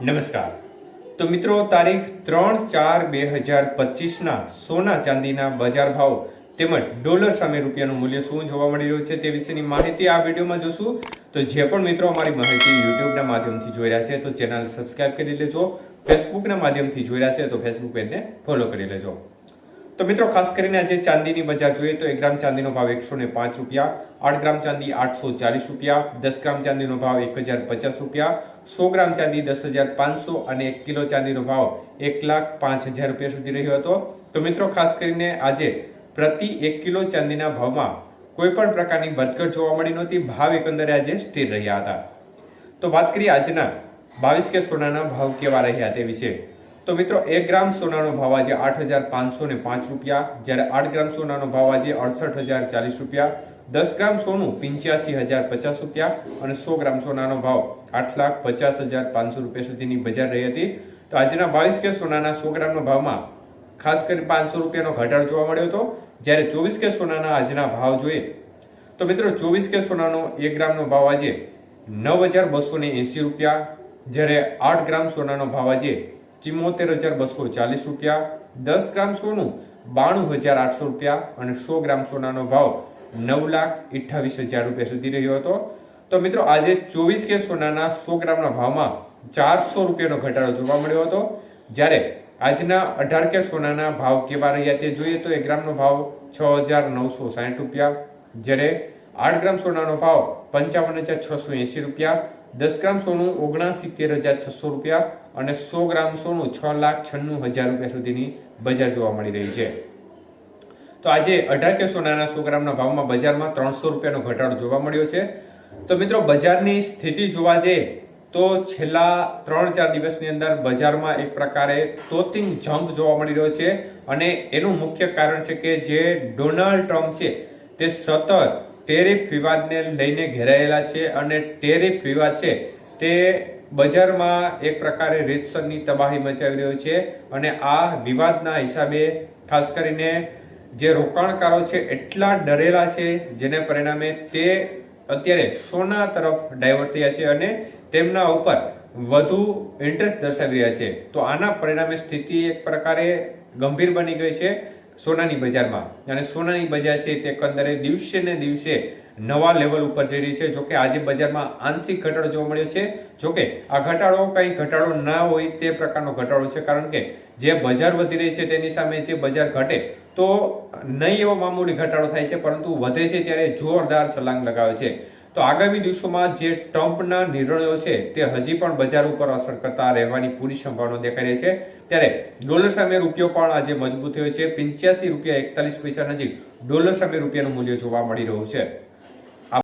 નમસ્કાર. તો મિત્રો, તારીખ ત્રણ ચાર બે હજાર પચીસના સોના ચાંદીના બજાર ભાવ તેમજ ડોલર સામે રૂપિયાનું મૂલ્ય શું જોવા મળી રહ્યું છે તે વિશેની માહિતી આ વિડીયોમાં જોશું. તો જે પણ મિત્રો અમારી માહિતી યુટ્યુબના માધ્યમથી જોઈ રહ્યા છે તો ચેનલ સબસ્ક્રાઇબ કરી લેજો. ફેસબુકના માધ્યમથી જોઈ રહ્યા છે તો ફેસબુક પેજને ફોલો કરી લેજો. તો મિત્રો, ખાસ કરીને આજે ચાંદીની બજાર જોઈએ તો એક ગ્રામ ચાંદીનો ભાવ એકસો ને પાંચ રૂપિયા, આઠ ગ્રામ ચાંદી આઠસો ચાલીસ રૂપિયા, દસ ગ્રામ ચાંદીનો ભાવ એક હજાર પચાસ રૂપિયા સો ગ્રામ ચાંદી, દસ હજાર પાંચસો અને એક કિલો ચાંદીનો ભાવ એક લાખ પાંચ હજાર રૂપિયા સુધી રહ્યો હતો. તો મિત્રો, ખાસ કરીને આજે પ્રતિ એક કિલો ચાંદીના ભાવમાં કોઈ પણ પ્રકારની વધઘટ જોવા મળી નહોતી. ભાવ એકંદરે આજે સ્થિર રહ્યા હતા. તો વાત કરીએ આજના બાવીસ કે સોનાના ભાવ કેવા રહ્યા તે વિશે. તો મિત્રો, એક ગ્રામ સોનાનો ભાવ આજે આઠ હજાર પાંચસો ને પાંચ રૂપિયા, જ્યારે આઠ ગ્રામ સોનાનો ભાવ આજે અડસઠ હજાર ચાલીસ રૂપિયા દસ ગ્રામ સોનું, પંચ્યાસી હજાર પચાસ રૂપિયા અને સો ગ્રામ સોનાનો ભાવ. આઠ લાખ પચાસ હજાર પાંચસો રૂપિયા સુધીની બજાર રહી હતી. તો આજના બાવીસ કે સોનાના સો ગ્રામનો ભાવમાં ખાસ કરી પાંચસો રૂપિયાનો ઘટાડો જોવા મળ્યો હતો. જ્યારે ચોવીસ કે સોનાના આજના ભાવ જોઈએ, તો મિત્રો ચોવીસ કે સોનાનો એક ગ્રામનો ભાવ આજે નવ હજાર બસો ને એંસી રૂપિયા. જ્યારે આઠ ગ્રામ સોનાનો ભાવ આજે ચિમ્મોતેર હજાર બસો ચાલીસ રૂપિયા. દસ ગ્રામ સોનું બાણું હજાર આઠસો રૂપિયા અને સો ગ્રામ સોનાનો ભાવ નવ લાખ અઠ્ઠાવીસ હજાર રૂપિયા સુધી રહ્યો હતો. તો મિત્રો, આજે ચોવીસ કે સોનાના સો ગ્રામના ભાવમાં ચારસો રૂપિયાનો ઘટાડો જોવા મળ્યો હતો. જ્યારે આજના અઢાર કે સોનાના ભાવ કેવા રહ્યા તે જોઈએ તો એક ગ્રામનો ભાવ છ હજાર નવસો સાઠ રૂપિયા, જ્યારે આઠ ગ્રામ સોનાનો ભાવ પંચાવન હજાર છસો એંસી રૂપિયા, દસ ગ્રામ સોનું ઓગણસિત્તેર હજાર છસો રૂપિયા અને સો ગ્રામ સોનું છ લાખ છન્નું હજાર રૂપિયા સુધીની બજાર જોવા મળી રહી છે. તો આજે અઢાર કે સોનાના સો ગ્રામના ભાવમાં બજારમાં ત્રણસો રૂપિયાનો ઘટાડો જોવા મળ્યો છે. તો મિત્રો, બજારની સ્થિતિ જોવા જઈએ તો છેલ્લા ત્રણ ચાર દિવસની અંદર બજારમાં એક પ્રકારે તોતિંગ જમ્પ જોવા મળી રહ્યો છે અને એનું મુખ્ય કારણ છે કે જે ડોનાલ્ડ ટ્રમ્પ છે, તે સતત ટેરિફ વિવાદને લઈને ઘેરાયેલા છે અને ટેરિફ વિવાદ છે, તે બજારમાં એક પ્રકારે રીતસરની તબાહી મચાવી રહ્યો છે અને આ વિવાદના હિસાબે ખાસ કરીને જે રોકાણકારો છે એટલા ડરેલા છે, જેને પરિણામે તે અત્યારે સોના તરફ ડાયવર્ટ થયા છે અને તેમના ઉપર વધુ ઇન્ટરેસ્ટ દર્શાવી રહ્યા છે. તો આના પરિણામે સ્થિતિ એક પ્રકારે ગંભીર બની ગઈ છે સોનાની બજારમાં. અને સોનાની બજાર છે તે એકંદરે દિવસે ને દિવસે નવા લેવલ ઉપર જઈ રહી છે. જોકે આજે બજારમાં આંશિક ઘટાડો જોવા મળ્યો છે. જોકે આ ઘટાડો કંઈ ઘટાડો ના હોય તે પ્રકારનો ઘટાડો છે. કારણ કે જે બજાર વધી રહી છે તેની સામે જે બજાર ઘટે તો નહીં એવો મામૂલી ઘટાડો થાય છે, પરંતુ વધે છે ત્યારે જોરદાર છલાંગ લગાવે છે. તો આગામી દિવસોમાં જે ટ્રમ્પના નિર્ણયો છે તે હજી પણ બજાર ઉપર અસર કરતા રહેવાની પૂરી સંભાવના દેખાઈ રહી છે. ત્યારે ડોલર સામે રૂપિયો પણ આજે મજબૂત થયો છે. પંચ્યાસી રૂપિયા એકતાલીસ પૈસા નજીક ડોલર સામે રૂપિયાનું મૂલ્ય જોવા મળી રહ્યું છે.